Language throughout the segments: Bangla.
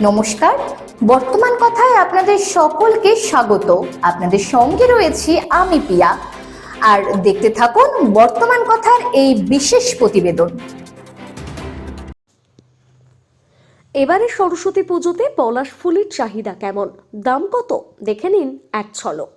নমস্কার। বর্তমান কথায় আপনাদের সকলকে স্বাগত। আপনাদের সঙ্গে রয়েছি আমি পিয়া। আর দেখতে থাকুন বর্তমান কথার এই বিশেষ প্রতিবেদন। এবারে সরস্বতী পুজোতে পলাশ ফুলের চাহিদা কেমন? দাম কত? দেখে নিন এক ছলক।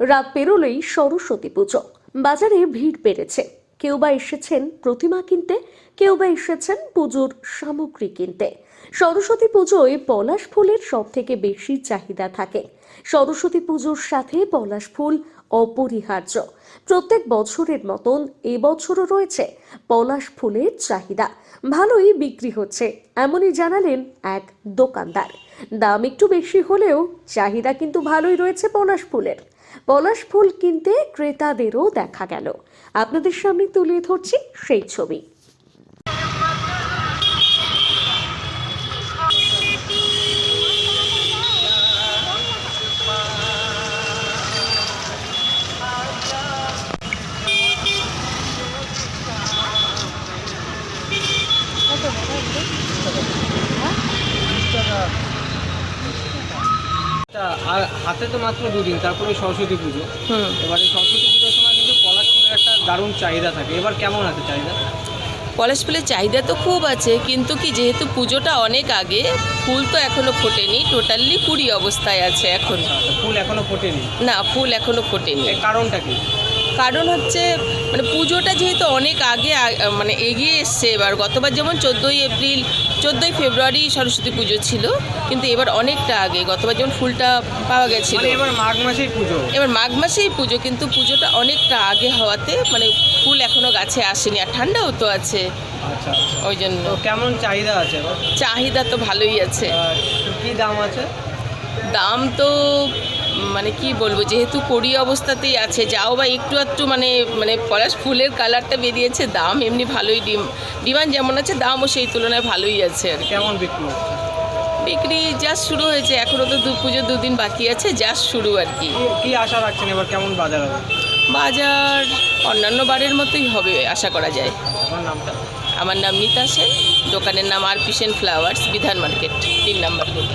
রাত পেরোলেই সরস্বতী পুজো। বাজারে ভিড় বেড়েছে। কেউ বা এসেছেন প্রতিমা কিনতে, কেউ বা এসেছেন পুজোর সামগ্রী কিনতে। সরস্বতী পুজোয় পলাশ ফুলের সব থেকে বেশি চাহিদা থাকে। সরস্বতী পুজোর সাথে পলাশ ফুল অপরিহার্য। প্রত্যেক বছরের মতন এবছরও রয়েছে পলাশ ফুলের চাহিদা। ভালোই বিক্রি হচ্ছে, এমনই জানালেন এক দোকানদার। দাম একটু বেশি হলেও চাহিদা কিন্তু ভালোই রয়েছে পলাশ ফুলের। পলাশ ফুল কিনতে ক্রেতাদেরও দেখা গেল। আপনাদের সামনে তুলে ধরছি সেই ছবি। আর হাতে তো মাত্র দুদিন তারপরে সরস্বতী পুজো। এবারে সরস্বতী পুজোর সময় কিন্তু পলাশ ফুলের একটা দারুণ চাহিদা থাকে। এবার কেমন আছে চাহিদা? পলাশ ফুলের চাহিদা তো খুব আছে কিন্তু কি যেহেতু পুজোটা অনেক আগে ফুল তো এখনও ফোটেনি টোটালি কুড়ি অবস্থায় আছে এখন। আচ্ছা, ফুল এখনও ফোটেনি? না ফুল এখনও ফোটেনি। কারণটা কি? কারণ হচ্ছে মানে পুজোটা যেহেতু অনেক আগে মানে এগিয়ে এসছে এবার গতবার যেমন চোদ্দোই এপ্রিল চোদ্দোই ফেব্রুয়ারি সরস্বতী পুজো ছিল কিন্তু এবার অনেকটা আগে গতবার যেমন ফুলটা পাওয়া গেছিল। মানে এবার মাঘ মাসেই পুজো। এবার মাঘ মাসেই পুজো কিন্তু পুজোটা অনেকটা আগে হওয়াতে মানে ফুল এখনও গাছে আসেনি আর ঠান্ডাও তো আছে। আচ্ছা আচ্ছা। ওই জন্য। কেমন চাহিদা আছে চাহিদা তো ভালোই আছে। কি দাম আছে? দাম তো মানে কি বলব যেহেতু কড়ি অবস্থাতেই আছে যাও বা একটু একটু মানে মানে পলাশ ফুলের কালারটা বেরিয়েছে দাম এমনি ভালোই ডিম ডিমান্ড যেমন আছে দামও সেই তুলনায় ভালোই আছে আর কেমন বিক্রি বিক্রি জাস্ট শুরু হয়েছে এখনও তো দু পুজো দুদিন বাকি আছে জাস্ট শুরু আর কি। কি- কি আশা রাখছেন এবার কেমন বাজার হবে? বাজার অন্যান্য বারের মতোই হবে আশা করা যায়। আমার নামটা? আমার নাম নিতা সেন দোকানের নাম আর পিসেন ফ্লাওয়ার্স বিধান মার্কেট তিন নম্বর গলি।